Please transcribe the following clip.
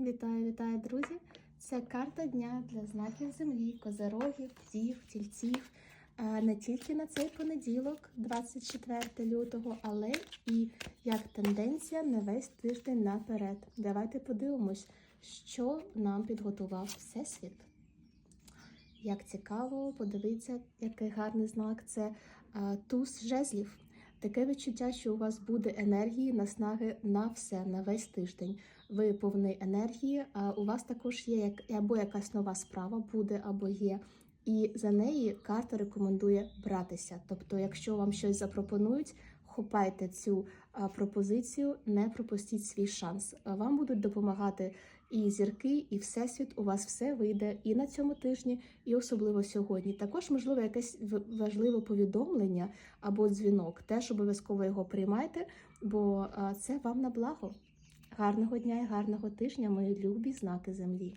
Вітаю, вітаю, друзі! Це карта дня для знаків землі, козерогів, дів, тільців. Не тільки на цей понеділок, 24 лютого, але і як тенденція на весь тиждень наперед. Давайте подивимось, що нам підготував Всесвіт. Як цікаво, подивіться, який гарний знак це туз жезлів. Таке відчуття, що у вас буде енергії, наснаги на все, на весь тиждень. Ви повний енергії, а у вас також є як або якась нова справа буде, або є. І за неї карта рекомендує братися. Тобто, якщо вам щось запропонують, хопайте цю пропозицію, не пропустіть свій шанс. Вам будуть допомагати і зірки, і всесвіт. У вас все вийде і на цьому тижні, і особливо сьогодні. Також, можливо, якесь важливе повідомлення або дзвінок. Теж обов'язково його приймайте, бо це вам на благо. Гарного дня і гарного тижня, мої любі знаки землі.